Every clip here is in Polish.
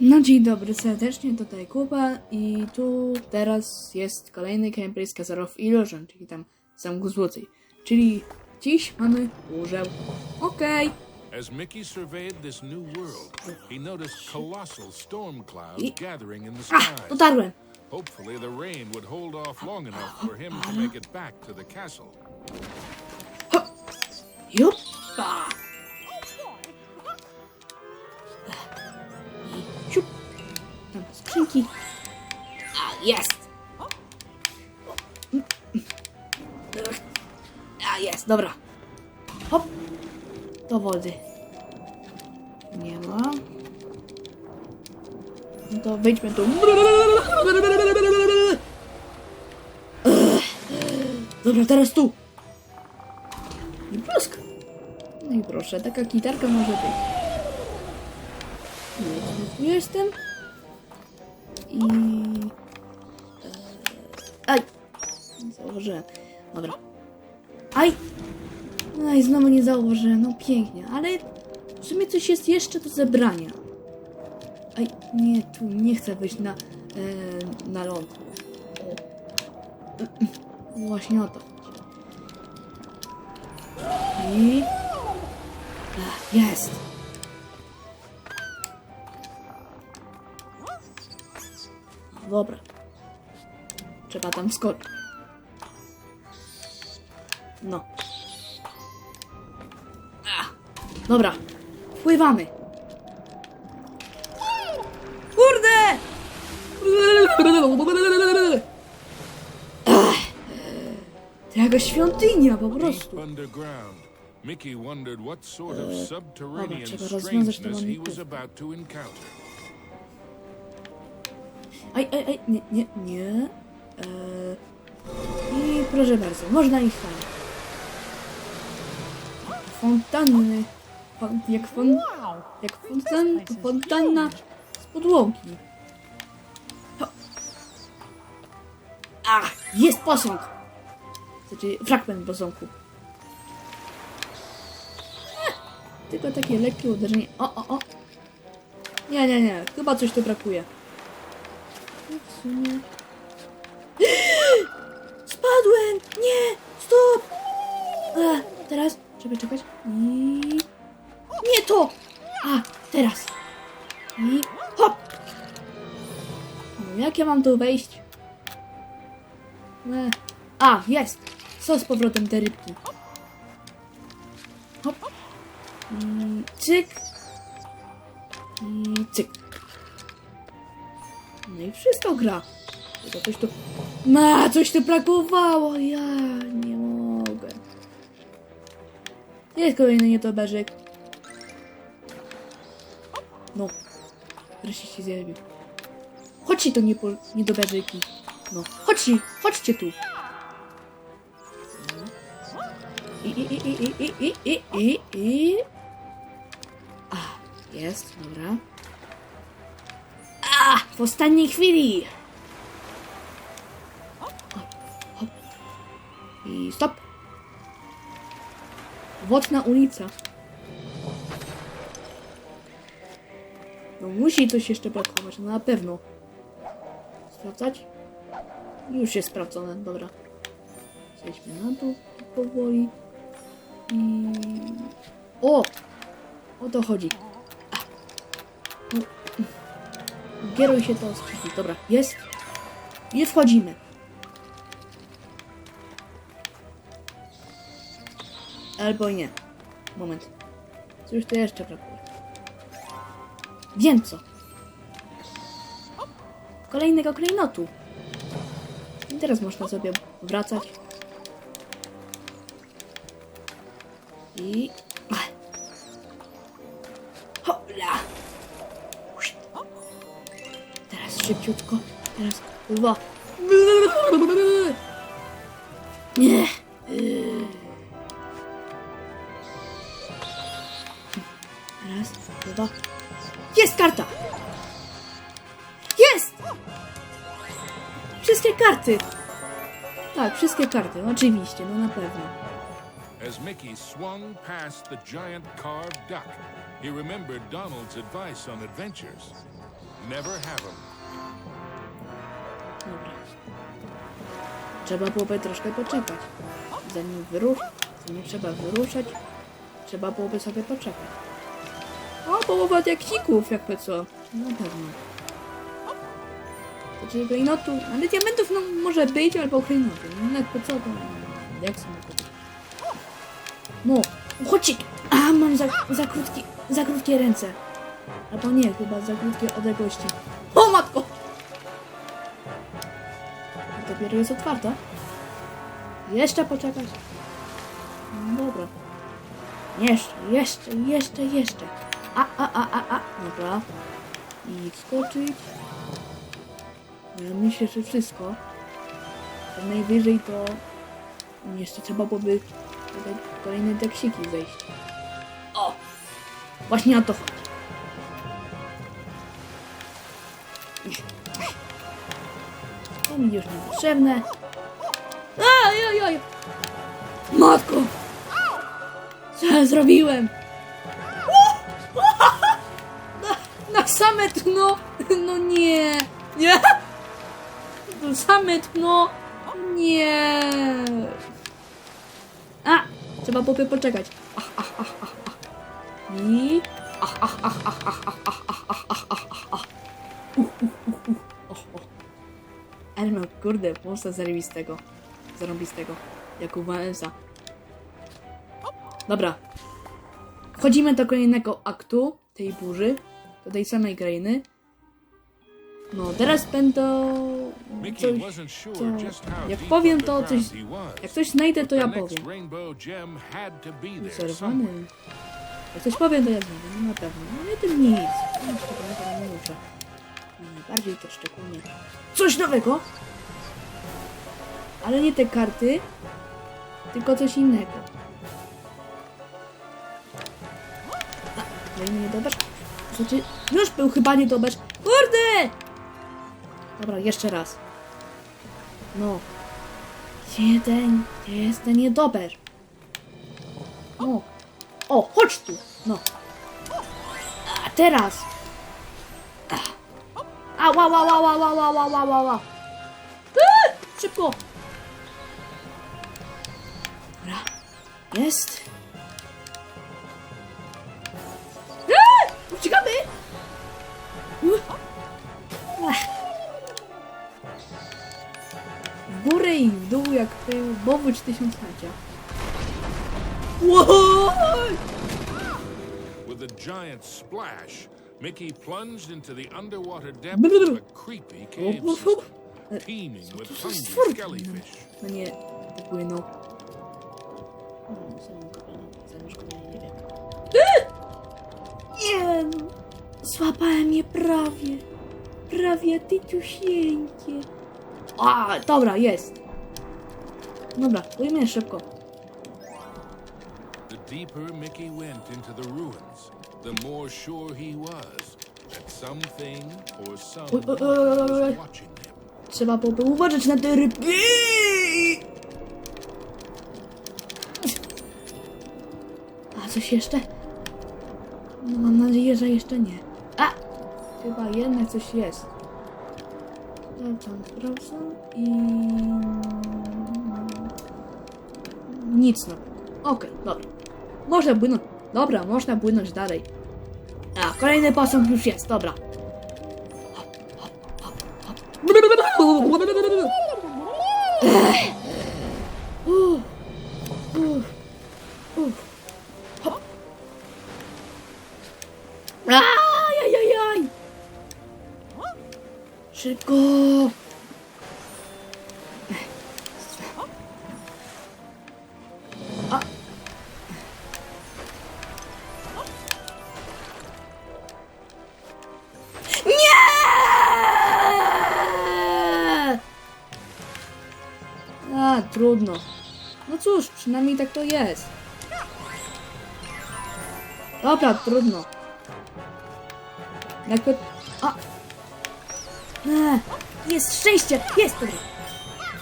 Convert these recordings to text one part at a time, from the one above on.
No dzień dobry serdecznie, tutaj Kuba i tu teraz jest kolejny gameplay z of Illusion, czyli tam zamku złocej. Czyli dziś mamy łóżeł. Okej. As Mickey surveyed this new world, he noticed colossal storm clouds I- gathering in the A, skies. dotarłem. Hopefully, the rain would hold off long enough for him to make it back to the castle. Skrzynki. A, jest. A, jest, dobra. Hop. Do wody. Nie ma. No to wyjdźmy tu. Dobra, teraz tu. I plusk. No i proszę, taka gitarka może być. Jestem. I... e, Aj! Nie Założyłem. Dobra. Aj! No i znowu nie założyłem. No pięknie, ale w sumie coś jest jeszcze do zebrania. Aj, nie, tu nie chcę wyjść na, e, na ląd. Właśnie o to. I... Ach, Jest! Dobra. Trzeba tam skoczyć. No. Ach, dobra. Pływamy. Kurde! Jaka świątynia po prostu. Mickey wondered what sort of subterranean strangeness he was about to encounter. Aj, aj, aj, nie, nie, nie. Eee, I proszę bardzo, można iść tam. Fontanny. Fon, jak fon, jak fontan, fontanna z podłogi. Ho. Jest posąg! Znaczy, fragment posągu. Eh, Tylko takie lekkie uderzenie. O, o, o. Nie, nie, nie. Chyba coś tu brakuje. Spadłem! Nie! Stop! A, teraz trzeba czekać. I... Nie to! A, teraz. I hop! Jak ja mam tu wejść? E, A, jest! Co z powrotem te rybki? Hop. I cyk. I cyk. No i wszystko gra. Tylko coś tu... Ma, coś tu brakowało. Ja nie mogę. Jest kolejny nietoperzyk. No. Wreszcie się zjawił. Chodźcie to nie nietoperzyki. No. Chodźcie, chodźcie tu. I, i, i, i, i, i, i, i, i. A, jest, dobra. W ostatniej chwili. I stop. Wodna ulica. No musi coś jeszcze brakować, no na pewno. Sprawdzać? Już jest sprawdzone, dobra. Zejdźmy na dół powoli. I... O! O to chodzi. Kieruj się to skrzydło. Dobra, jest. I wchodzimy. Albo nie. Moment. Coś tu jeszcze brakuje. Wiem co. Kolejnego klejnotu. I teraz można sobie wracać. I... Teraz szybciutko. Teraz dwa. Nie. Raz, dwa. Jest karta! Jest! Wszystkie karty! Tak, wszystkie karty, oczywiście, no na pewno. As Mickey swung past the giant carved duck, he remembered Donald's advice on adventures. Never have 'em. Dobra. Trzeba byłoby troszkę poczekać. Zanim wyrusz... Zanim trzeba wyruszać, trzeba byłoby sobie poczekać. O, połowa diaksików, jakby co. Na pewno. Znaczy klejnotu, ale diamentów no może być, albo klejnoty. No jakby co, to... Jak są? No, chodźcie! A, mam za, za, krótkie, za krótkie ręce. Albo nie, chyba za krótkie odległości. Dopiero jest otwarta. Jeszcze poczekać. No dobra. Jeszcze, jeszcze, jeszcze, jeszcze. A, a, a, a, a. Dobra. I wskoczyć. Ja myślę, że wszystko. To najwyżej to... Jeszcze trzeba byłoby kolejne deksiki zejść. O! Właśnie na to chodzi. Mi już niepotrzebne. Aj, aj, aj. Matko! Co ja zrobiłem? Na, na same dno! No nie! Nie! Na same dno! Nie! A! Trzeba popy poczekać. I... Ach, ach. Uh, uh, uh, uh. Ale no kurde, monster zarobistego. Zarobistego. Jak u Vanessa. Dobra. Wchodzimy do kolejnego aktu tej burzy. Do tej samej krainy. No, teraz. Mickey Coś, co... Jak powiem to coś... Jak coś znajdę, to ja powiem. somewhere. Jak coś powiem, to ja znajdę, no na pewno. No nie tym nic. No, nie muszę. Najbardziej to szczególnie. Coś nowego! Ale nie te karty, tylko coś innego. A, kolejny niedobacz? Znaczy, już był chyba niedobacz. Kurde! Dobra, jeszcze raz. No. Gdzie ten, gdzie jest ten niedober? No. O, chodź tu! No. A teraz! A, ła, ła, ła, ła, ła, ła, ła, ła, ła, ła. Eee, Szybko! Dobra. Jest. Eee, Uciekamy! W górę i w dół jak był bowódź tysiąclecia. Wow! With a giant splash, Mickey plunged into the underwater depths of a creepy cave system, teeming with hungry skellyfish. No nie, zamieszkanie, nie no, złapałem je prawie. Prawie tyciusieńkie. A, dobra, jest. Dobra, pójmy szybko. The deeper Mickey went into the ruins, the more sure he was that something or someone was watching him. Trzeba byłoby uważać na te rybki. A coś jeszcze? No mam nadzieję, że jeszcze nie. A! Chyba jednak coś jest. Sprawdzam, sprawdzam i... Nic no. Okej, dobra. Można płynąć. Dobra, można płynąć dalej. A, kolejny posąg już jest, dobra. Trudno. No cóż, przynajmniej tak to jest. Dobra, trudno. Jakby... A! E, jest szczęście! Jest! Dobra.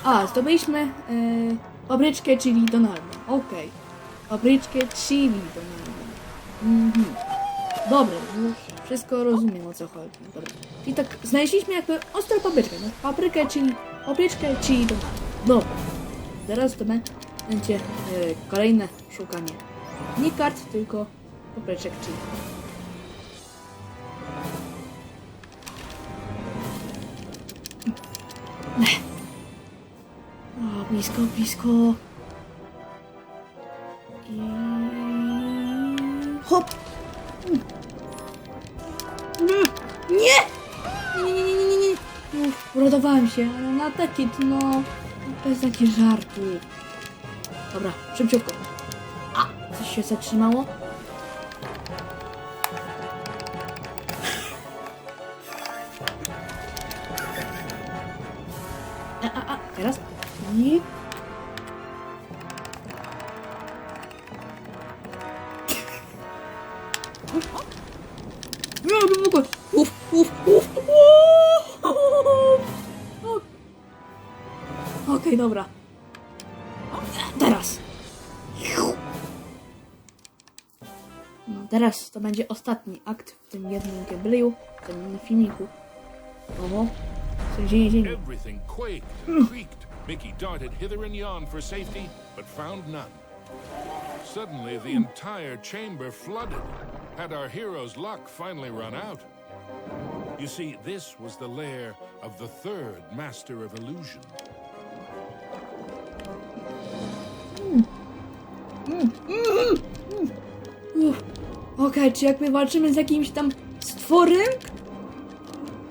A, zdobyliśmy yy, obryczkę, czyli Donalda. Okej. papryczkę chili do niego. Mhm. Dobra, już wszystko rozumiem o co chodzi. Dobra. I tak znaleźliśmy jakby ostrą papryczkę, no? Paprykę, czyli papryczkę, chili do niego. Dobra. Teraz to będzie e, kolejne szukanie. Nie kart, tylko papryczek, chili. O, blisko, blisko. I... Hop! Nie! Nie! Nie, nie, nie, nie, nie, uradowałem się, na takie to. Bez takich żartów. Dobra, szybciutko. A, coś się zatrzymało? Dobra. Teraz. No, teraz to będzie ostatni akt w tym jednym w tym filmiku. Oho. Co się dzieje, dzieje. Everything quaked and hmm. creaked. Mickey darted hither and yon for safety, but found none. Suddenly, the hmm. entire chamber flooded. Had our hero's luck finally run out? You see, this was the lair of the third master of illusion. Okej, czy jak my walczymy z jakimś tam stworem?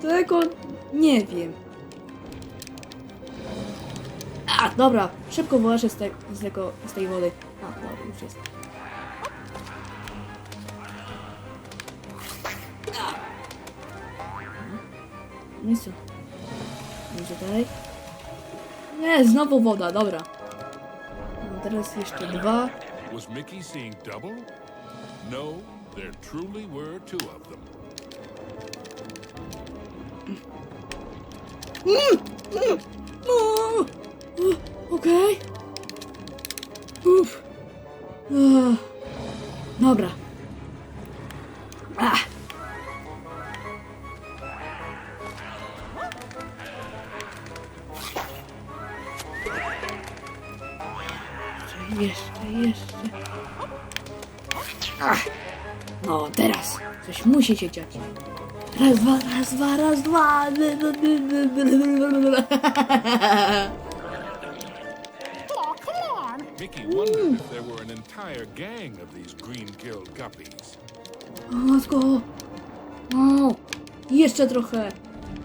Tego nie wiem. A, dobra, szybko wyłażę z, te, z, tego, z tej wody. A, dobra, już jest. No i co? Może dalej? Nie, znowu woda, dobra. No, teraz jeszcze dwa. Was Mickey seeing double? No, there truly were two of them. O, o, Okej. Uff. Ach. Dobra. Ach. No, teraz. Coś musi się dziać. Raz, dwa, raz, dwa, raz, dwa. Mickey wondered if there were an entire gang of these green-killed guppies. Matko! No! Jeszcze trochę!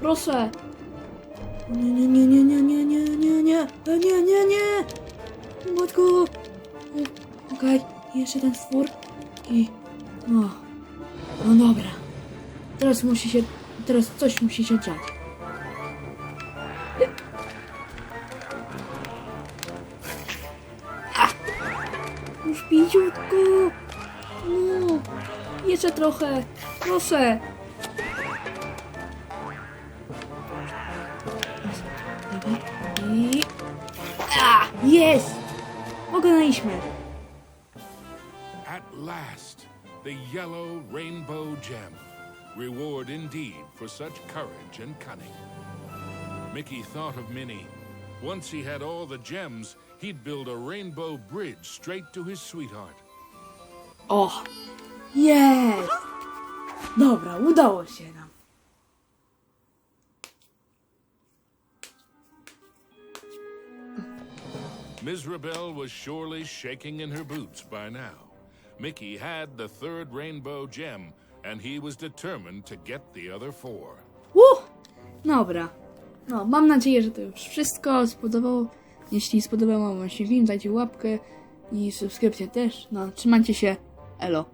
Proszę! Nie, nie, nie, nie, nie, nie, nie, nie, nie, E, nie, nie, nie! Matko! E, Okej, jeszcze ten stwór i... O. No dobra. Teraz musi się... Teraz coś musi się dziać. Już! No! Jeszcze trochę. Proszę. Jest! Pokonaliśmy. Last, the yellow rainbow gem. Reward indeed for such courage and cunning. Mickey thought of Minnie. Once he had all the gems, he'd build a rainbow bridge straight to his sweetheart. Oh, o! Jest! Dobra, udało się nam. Ms. Rebel was surely shaking in her boots by now. Mickey had the third rainbow gem, and he was determined to get the other four. Uh! Dobra. No, mam nadzieję, że to już wszystko spodobało. Jeśli spodobał wam się film, dajcie łapkę i subskrypcję też. No, trzymajcie się. Elo.